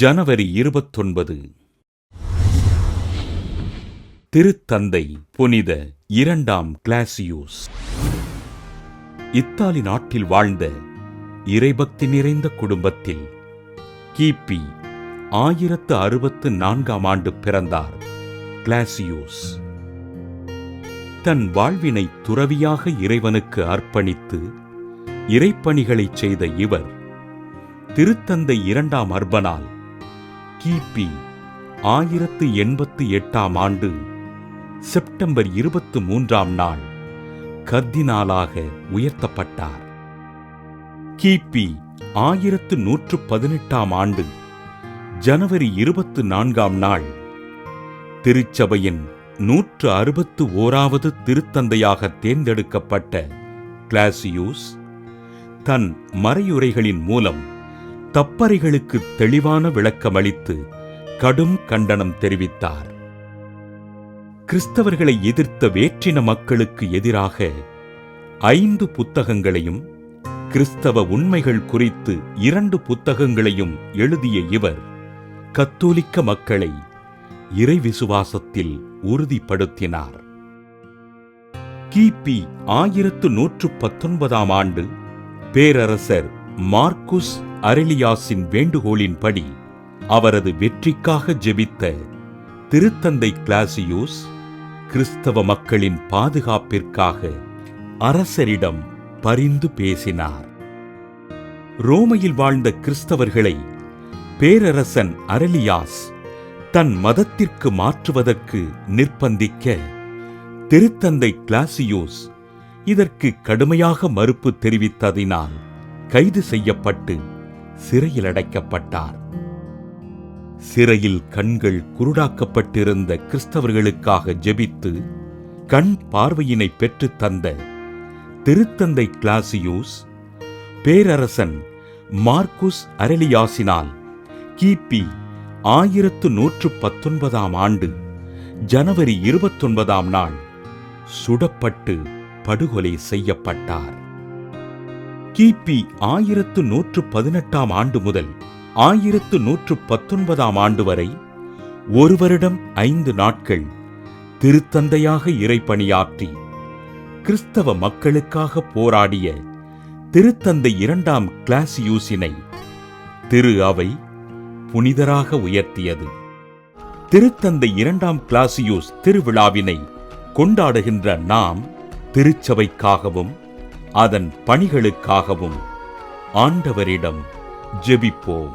ஜனவரி இருபத்தொன்பது. திருத்தந்தை புனித இரண்டாம் கிளாசியூஸ். இத்தாலி நாட்டில் வாழ்ந்த இறைபக்தி நிறைந்த குடும்பத்தில் கிபி ஆயிரத்து அறுபத்து நான்காம் ஆண்டு பிறந்தார் கிளாசியூஸ். தன் வாழ்வினை துறவியாக இறைவனுக்கு அர்ப்பணித்து இறைப்பணிகளைச் செய்த இவர் திருத்தந்தை இரண்டாம் அர்பனால் கிபி ஆயிரத்து எண்பத்து எட்டாம் ஆண்டு செப்டம்பர் இருபத்து மூன்றாம் நாள் கர்தினாலாக உயர்த்தப்பட்டார். கிபி ஆயிரத்து நூற்று பதினெட்டாம் ஆண்டு ஜனவரி இருபத்து நான்காம் நாள் திருச்சபையின் நூற்று அறுபத்து ஓராவது திருத்தந்தையாக தேர்ந்தெடுக்கப்பட்ட கிளாசியூஸ் தன் மறையுரைகளின் மூலம் தப்பறைகளுக்கு தெளிவான விளக்கமளித்து கடும் கண்டனம் தெரிவித்தார். கிறிஸ்தவர்களை எதிர்த்த வேற்றின மக்களுக்கு எதிராக ஐந்து புத்தகங்களையும் கிறிஸ்தவ உண்மைகள் குறித்து இரண்டு புத்தகங்களையும் எழுதிய இவர் கத்தோலிக்க மக்களை இறை விசுவாசத்தில் உறுதிப்படுத்தினார். கிபி ஆயிரத்து நூற்று பத்தொன்பதாம் ஆண்டு பேரரசர் மார்க்குஸ் அரலியாஸின் வேண்டுகோளின்படி அவரது வெற்றிக்காக ஜெபித்த திருத்தந்தை கிளாசியோஸ் கிறிஸ்தவ மக்களின் பாதுகாப்பிற்காக அரசரிடம் பரிந்து பேசினார். ரோமையில் வாழ்ந்த கிறிஸ்தவர்களை பேரரசன் அரலியாஸ் தன் மதத்திற்கு மாற்றுவதற்கு நிர்பந்திக்க திருத்தந்தை கிளாசியோஸ் இதற்கு கடுமையாக மறுப்பு தெரிவித்ததினால் கைது செய்யப்பட்டு சிறையில் அடைக்கப்பட்டார். சிறையில் கண்கள் குருடாக்கப்பட்டிருந்த கிறிஸ்தவர்களுக்காக ஜெபித்து கண் பார்வையினை பெற்றுத் தந்த திருத்தந்தை கிளாசியூஸ் பேரரசன் மார்க்குஸ் அரலியாசினால் கிபி ஆயிரத்து நூற்று பத்தொன்பதாம் ஆண்டு ஜனவரி இருபத்தொன்பதாம் நாள் சுடப்பட்டு படுகொலை செய்யப்பட்டார். கிபி ஆயிரத்து நூற்று பதினெட்டாம் ஆண்டு முதல் ஆயிரத்து நூற்று பத்தொன்பதாம் ஆண்டு வரை ஒரு வருடம் ஐந்து நாட்கள் திருத்தந்தையாக இறைப்பணியாற்றி கிறிஸ்தவ மக்களுக்காக போராடிய திருத்தந்தை இரண்டாம் கிளாசியூசினை திரு அவை புனிதராக உயர்த்தியது. திருத்தந்தை இரண்டாம் கிளாசியூஸ் திருவிழாவினை கொண்டாடுகின்ற நாம் திருச்சபைக்காகவும் அதன் பணிகளுக்காகவும் ஆண்டவரிடம் ஜெபிப்போம்.